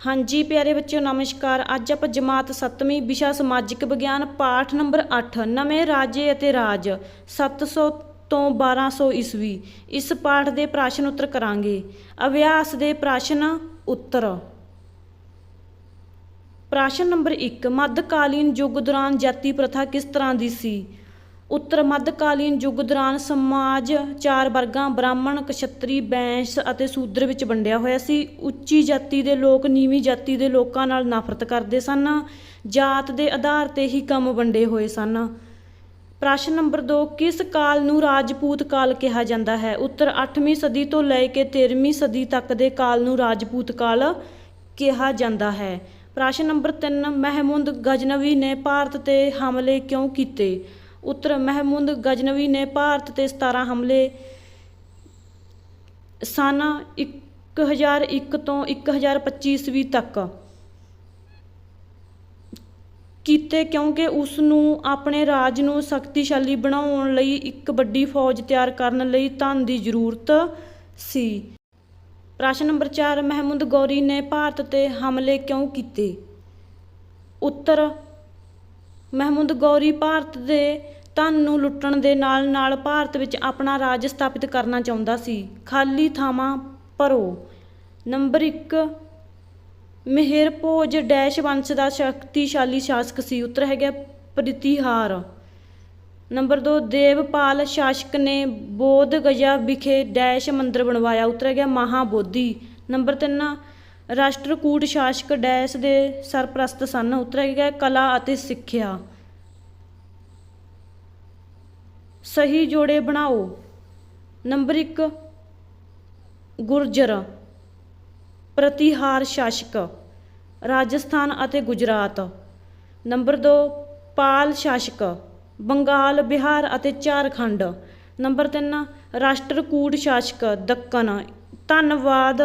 ਹਾਂਜੀ, ਪਿਆਰੇ ਬੱਚਿਓ, ਨਮਸਕਾਰ। ਅੱਜ ਆਪਾਂ ਜਮਾਤ 7ਵੀਂ ਵਿਸ਼ਾ ਸਮਾਜਿਕ ਵਿਗਿਆਨ ਪਾਠ ਨੰਬਰ 8 ਨਵੇਂ ਰਾਜੇ ਅਤੇ ਰਾਜ 700 ਤੋਂ 1200 ਈਸਵੀ। ਇਸ ਪਾਠ ਦੇ ਪ੍ਰਸ਼ਨ ਉੱਤਰ ਕਰਾਂਗੇ। ਅਭਿਆਸ ਦੇ ਪ੍ਰਸ਼ਨ ਉੱਤਰ। ਪ੍ਰਸ਼ਨ ਨੰਬਰ 1 ਮੱਧਕਾਲੀਨ ਯੁੱਗ ਦੌਰਾਨ ਜਾਤੀ ਪ੍ਰਥਾ ਕਿਸ ਤਰ੍ਹਾਂ ਦੀ ਸੀ? ਉੱਤਰ ਮੱਧਕਾਲੀਨ ਯੁੱਗ ਦੌਰਾਨ ਸਮਾਜ ਚਾਰ ਵਰਗਾਂ, ਬ੍ਰਾਹਮਣ, ਕਸ਼ਤਰੀ, ਬੈਂਸ ਅਤੇ ਸ਼ੂਦਰ ਵਿੱਚ ਵੰਡਿਆ ਹੋਇਆ ਸੀ। ਉੱਚੀ ਜਾਤੀ ਦੇ ਲੋਕ ਨੀਵੀਂ ਜਾਤੀ ਦੇ ਲੋਕਾਂ ਨਾਲ ਨਫ਼ਰਤ ਕਰਦੇ ਸਨ। ਜਾਤ ਦੇ ਆਧਾਰ ਤੇ ਹੀ ਕੰਮ ਵੰਡੇ ਹੋਏ ਸਨ। ਪ੍ਰਸ਼ਨ ਨੰਬਰ 2 ਕਿਸ ਕਾਲ ਨੂੰ ਰਾਜਪੂਤ ਕਾਲ ਕਿਹਾ ਜਾਂਦਾ ਹੈ? ਉੱਤਰ 8ਵੀਂ ਸਦੀ ਤੋਂ ਲੈ ਕੇ 13ਵੀਂ ਸਦੀ ਤੱਕ ਦੇ ਕਾਲ ਨੂੰ ਰਾਜਪੂਤ ਕਾਲ ਕਿਹਾ ਜਾਂਦਾ ਹੈ। ਪ੍ਰਸ਼ਨ ਨੰਬਰ 3 ਮਹਿਮੂਦ ਗਜਨਵੀ ਨੇ ਭਾਰਤ ਤੇ ਹਮਲੇ ਕਿਉਂ ਕੀਤੇ? ਉੱਤਰ ਮਹਿਮੂਦ ਗਜਨਵੀ ਨੇ ਭਾਰਤ ਤੇ 17 ਹਮਲੇ। ਸਨ 1001 ਤੋਂ 1025 ਈਸਵੀ ਤੱਕ ਕੀਤੇ ਕਿਉਂਕਿ ਉਸ ਨੂੰ ਆਪਣੇ ਰਾਜ ਨੂੰ ਸ਼ਕਤੀਸ਼ਾਲੀ ਬਣਾਉਣ ਲਈ ਇੱਕ ਵੱਡੀ ਫੌਜ ਤਿਆਰ ਕਰਨ ਲਈ ਧਨ ਦੀ ਜ਼ਰੂਰਤ ਸੀ। ਪ੍ਰਸ਼ਨ ਨੰਬਰ 4 ਮਹਿਮੂਦ ਗੌਰੀ ਨੇ ਭਾਰਤ ਤੇ ਹਮਲੇ ਕਿਉਂ ਕੀਤੇ? ਉੱਤਰ ਮਹਿਮੂਦ ਗੌਰੀ ਭਾਰਤ ਦੇ ਧਨ ਨੂੰ ਲੁੱਟਣ ਦੇ ਨਾਲ ਨਾਲ ਭਾਰਤ ਵਿੱਚ ਆਪਣਾ ਰਾਜ ਸਥਾਪਿਤ ਕਰਨਾ ਚਾਹੁੰਦਾ ਸੀ। ਖਾਲੀ ਥਾਵਾਂ ਭਰੋ। ਨੰਬਰ 1 ਮਿਹਰ ਭੋਜ ਡੈਸ਼ ਵੰਸ਼ ਦਾ ਸ਼ਕਤੀਸ਼ਾਲੀ ਸ਼ਾਸਕ ਸੀ। ਉੱਤਰ ਹੈਗਾ ਪ੍ਰਤੀਹਾਰ। ਨੰਬਰ 2 ਦੇਵਪਾਲ ਸ਼ਾਸਕ ਨੇ ਬੋਧ ਗਇਆ ਵਿਖੇ ਡੈਸ਼ ਮੰਦਿਰ ਬਣਵਾਇਆ। ਉੱਤਰ ਹੈਗਾ ਮਹਾਬੋਧੀ। ਨੰਬਰ 3 ਰਾਸ਼ਟਰਕੂਟ ਸ਼ਾਸਕ ਡੈਸ਼ ਦੇ ਸਰਪ੍ਰਸਤ ਸਨ, ਉੱਤਰ ਹੈਗਾ ਕਲਾ ਅਤੇ ਸਿੱਖਿਆ। ਸਹੀ ਜੋੜੇ ਬਣਾਓ। ਨੰਬਰ 1 ਗੁਰਜਰ, ਪ੍ਰਤੀਹਾਰ ਸ਼ਾਸਕ, ਰਾਜਸਥਾਨ ਅਤੇ ਗੁਜਰਾਤ। ਨੰਬਰ 2 ਪਾਲ ਸ਼ਾਸਕ, ਬੰਗਾਲ, ਬਿਹਾਰ ਅਤੇ ਝਾਰਖੰਡ। ਨੰਬਰ 3 ਰਾਸ਼ਟਰਕੂਟ ਸ਼ਾਸਕ ਦੱਕਨ ਧੰਨਵਾਦ।